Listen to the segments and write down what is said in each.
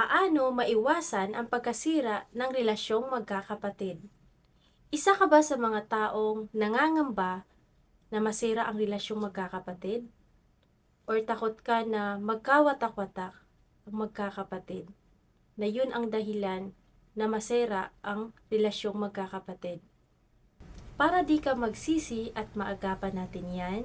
Paano maiwasan ang pagkasira ng relasyong magkakapatid? Isa ka ba sa mga taong nangangamba na masira ang relasyong magkakapatid? Or takot ka na magkawatak-watak ang magkakapatid? Na yun ang dahilan na masira ang relasyong magkakapatid. Para di ka magsisi at maagapan natin yan,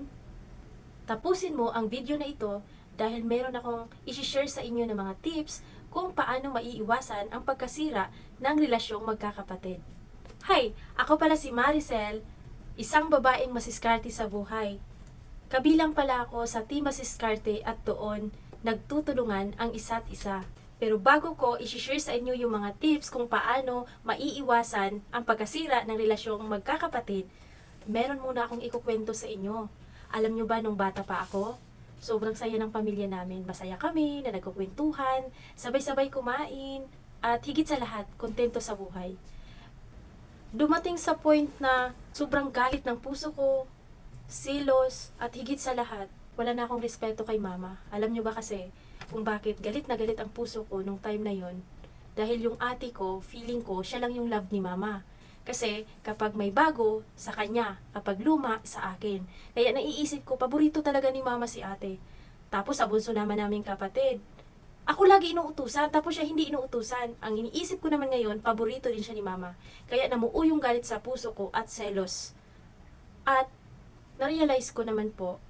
tapusin mo ang video na ito dahil meron akong isi-share sa inyo ng mga tips kung paano maiiwasan ang pagkasira ng relasyong magkakapatid. Hi! Ako pala si Maricel, isang babaeng masiskarte sa buhay. Kabilang pala ako sa Team Masiskarte at doon nagtutulungan ang isa't isa. Pero bago ko isi-share sa inyo yung mga tips kung paano maiiwasan ang pagkasira ng relasyong magkakapatid, meron muna akong ikukwento sa inyo. Alam nyo ba nung bata pa ako, sobrang saya ng pamilya namin. Masaya kami na nagkukwentuhan, sabay-sabay kumain, at higit sa lahat, kontento sa buhay. Dumating sa point na sobrang galit ng puso ko, silos, at higit sa lahat, wala na akong respeto kay mama. Alam nyo ba kasi kung bakit galit na galit ang puso ko nung time na yon? Dahil yung ate ko, feeling ko, siya lang yung love ni mama. Kasi kapag may bago, sa kanya. Kapag luma, sa akin. Kaya naiisip ko, paborito talaga ni mama si ate. Tapos abunso naman namin kapatid. Ako lagi inuutusan, tapos siya hindi inuutusan. Ang iniisip ko naman ngayon, paborito din siya ni mama. Kaya namuo yung galit sa puso ko at selos. At na-realize ko naman po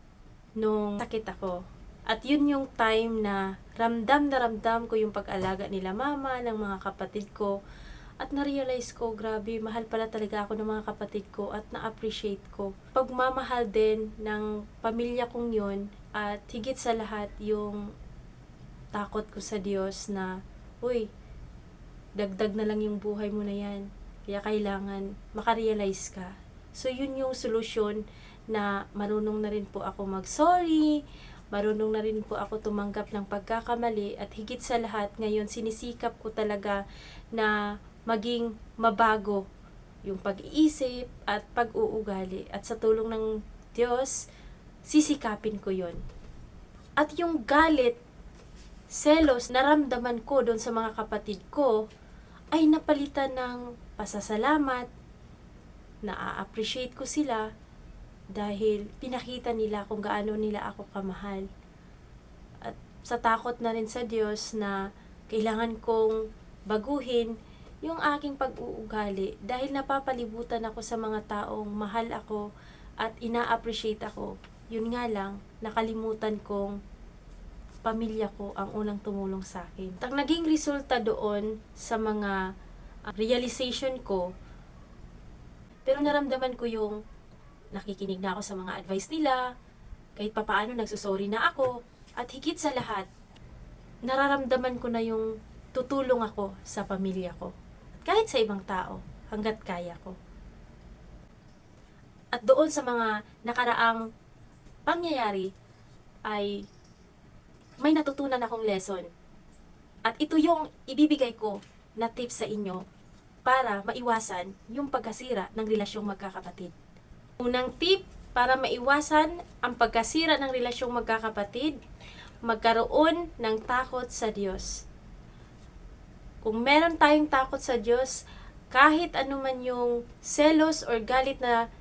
nung sakit ako. At yun yung time na ramdam na ramdam ko yung pag-alaga nila mama, ng mga kapatid ko. At na-realize ko, grabe, mahal pala talaga ako ng mga kapatid ko at na-appreciate ko. Pagmamahal din ng pamilya kong yun at higit sa lahat yung takot ko sa Diyos na, uy, dagdag na lang yung buhay mo na yan. Kaya kailangan makarealize ka. So, yun yung solusyon na marunong na rin po ako mag-sorry, marunong na rin po ako tumanggap ng pagkakamali at higit sa lahat ngayon sinisikap ko talaga na maging mabago yung pag-iisip at pag-uugali. At sa tulong ng Diyos sisikapin ko yon at yung galit selos naramdaman ko doon sa mga kapatid ko ay napalitan ng pasasalamat. Na-appreciate ko sila dahil pinakita nila kung gaano nila ako kamahal. At sa takot na rin sa Diyos na kailangan kong baguhin yung aking pag-uugali dahil napapalibutan ako sa mga taong mahal ako at ina-appreciate ako. Yun nga lang, nakalimutan kong pamilya ko ang unang tumulong sa akin. Ang naging resulta doon sa mga uh, realization ko, pero naramdaman ko yung nakikinig na ako sa mga advice nila, kahit papaano nagsusorry na ako, at higit sa lahat, nararamdaman ko na yung tutulong ako sa pamilya ko. Kahit sa ibang tao, hanggat kaya ko. At doon sa mga nakaraang pangyayari, ay may natutunan akong lesson. At ito yung ibibigay ko na tips sa inyo para maiwasan yung pagkasira ng relasyong magkakapatid. Unang tip para maiwasan ang pagkasira ng relasyong magkakapatid, magkaroon ng takot sa Diyos. Kung meron tayong takot sa Diyos, kahit anuman yung selos or galit na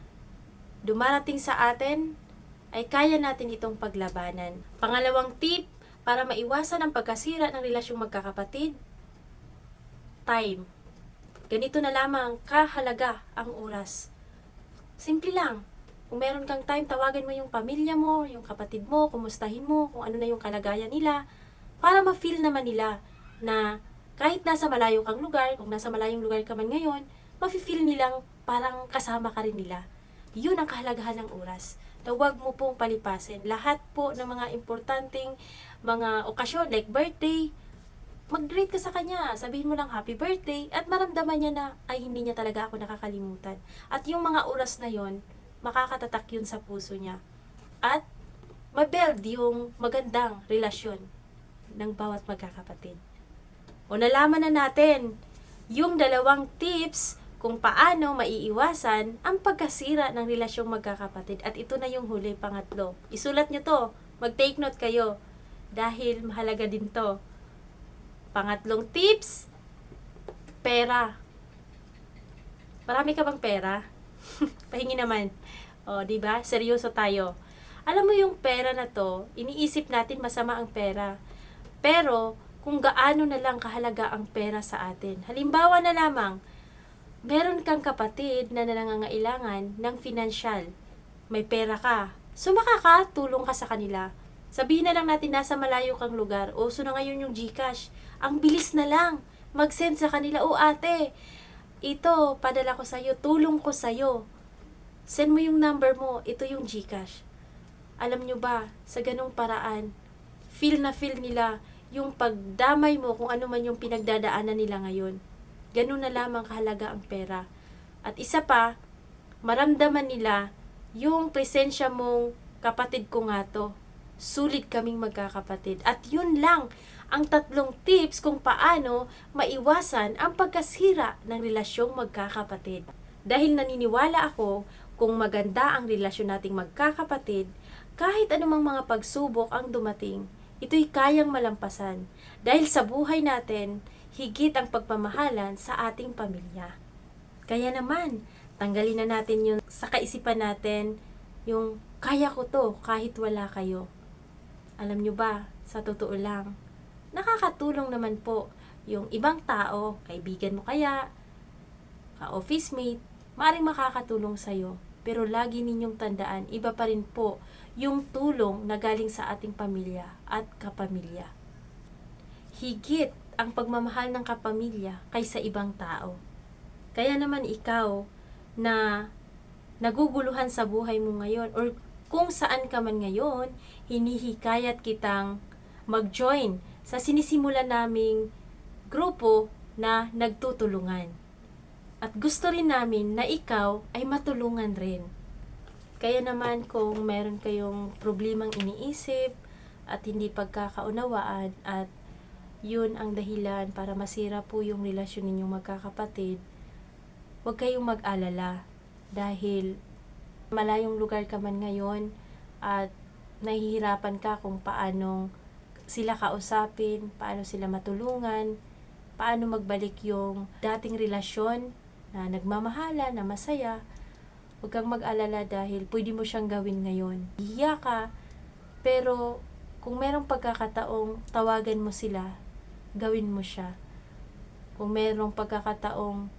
dumarating sa atin, ay kaya natin itong paglabanan. Pangalawang tip, para maiwasan ang pagkasira ng relasyong magkakapatid, time. Ganito na lamang kahalaga ang oras. Simple lang. Kung meron kang time, tawagan mo yung pamilya mo, yung kapatid mo, kumustahin mo, kung ano na yung kalagayan nila, para ma-feel naman nila na kahit nasa malayo kang lugar, kung nasa malayong lugar ka man ngayon, mafe-feel nilang parang kasama ka rin nila. Yun ang kahalagahan ng oras na huwag mo pong palipasin. Lahat po ng mga importanteng mga okasyon like birthday, mag-greet ka sa kanya, sabihin mo lang happy birthday, at maramdaman niya na, ay hindi niya talaga ako nakakalimutan. At yung mga oras na yon makakatatak yun sa puso niya. At, mabuild yung magandang relasyon ng bawat magkakapatid. O nalaman na natin yung dalawang tips kung paano maiiwasan ang pagkasira ng relasyong magkakapatid. At ito na yung huli, pangatlo. Isulat nyo to. Mag-take note kayo. Dahil mahalaga din to. Pangatlong tips, pera. Marami ka bang pera? Pahingi naman. O, di ba? Seryoso tayo. Alam mo yung pera na to, iniisip natin masama ang pera. Pero, kung gaano na lang kahalaga ang pera sa atin. Halimbawa na lamang, meron kang kapatid na nangangailangan ng financial. May pera ka. So, makakatulong ka sa kanila. Sabihin na lang natin nasa malayo kang lugar. O, so na ngayon yung Gcash. Ang bilis na lang. Mag-send sa kanila. O, ate, ito, padala ko sa'yo. Tulong ko sa'yo. Send mo yung number mo. Ito yung Gcash. Alam nyo ba, sa ganong paraan, feel na feel nila yung pagdamay mo kung ano man yung pinagdadaanan nila ngayon. Ganun na lamang kahalaga ang pera. At isa pa, maramdaman nila yung presensya mong kapatid ko nga to. Sulit kaming magkakapatid. At yun lang ang tatlong tips kung paano maiwasan ang pagkasira ng relasyong magkakapatid. Dahil naniniwala ako kung maganda ang relasyon nating magkakapatid, kahit anumang mga pagsubok ang dumating, ito'y kayang malampasan. Dahil sa buhay natin, higit ang pagpamahalan sa ating pamilya. Kaya naman, tanggalin na natin yung sa kaisipan natin, yung kaya ko to kahit wala kayo. Alam nyo ba, sa totoo lang, nakakatulong naman po yung ibang tao, kaibigan mo kaya, ka-office mate, maaaring makakatulong sa'yo. Pero lagi ninyong tandaan, iba pa rin po yung tulong na galing sa ating pamilya at kapamilya. Higit ang pagmamahal ng kapamilya kaysa ibang tao. Kaya naman ikaw na naguguluhan sa buhay mo ngayon or kung saan ka man ngayon, hinihikayat kitang mag-join sa sinisimulan naming grupo na nagtutulungan. At gusto rin namin na ikaw ay matulungan rin. Kaya naman kung meron kayong problemang iniisip at hindi pagkakaunawaan at yun ang dahilan para masira po yung relasyon ninyong magkakapatid, huwag kayong mag-alala dahil malayong lugar ka man ngayon at nahihirapan ka kung paanong sila kausapin, paano sila matulungan, paano magbalik yung dating relasyon na nagmamahala, na masaya, huwag kang mag-alala dahil pwede mo siyang gawin ngayon. Hiya ka, pero kung merong pagkakataong tawagan mo sila, gawin mo siya. Kung merong pagkakataong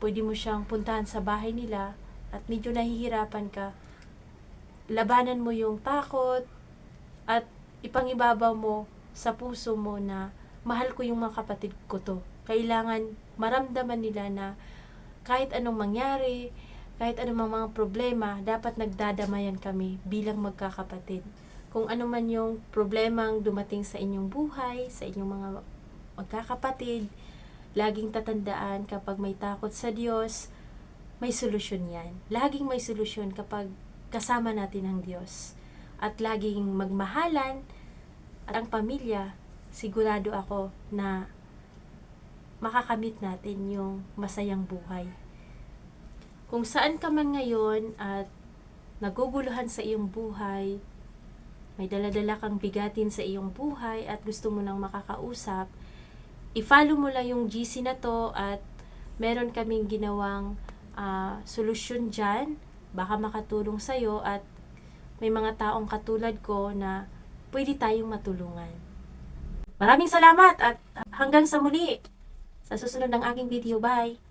pwede mo siyang puntahan sa bahay nila at medyo nahihirapan ka, labanan mo yung takot at ipangibabaw mo sa puso mo na mahal ko yung mga kapatid ko to. Kailangan maramdaman nila na kahit anong mangyari, kahit anong mga problema, dapat nagdadamayan kami bilang magkakapatid. Kung ano man yung problemang dumating sa inyong buhay, sa inyong mga magkakapatid, laging tatandaan kapag may takot sa Diyos, may solusyon yan. Laging may solusyon kapag kasama natin ang Diyos. At laging magmahalan at ang pamilya, sigurado ako na makakamit natin yung masayang buhay. Kung saan ka man ngayon at naguguluhan sa iyong buhay, may daladala kang bigatin sa iyong buhay at gusto mo nang makakausap, i-follow mo lang yung GC na to at meron kaming ginawang ah, solusyon dyan. Baka makatulong sa'yo at may mga taong katulad ko na pwede tayong matulungan. Maraming salamat at hanggang sa muli sa susunod ng aking video. Bye!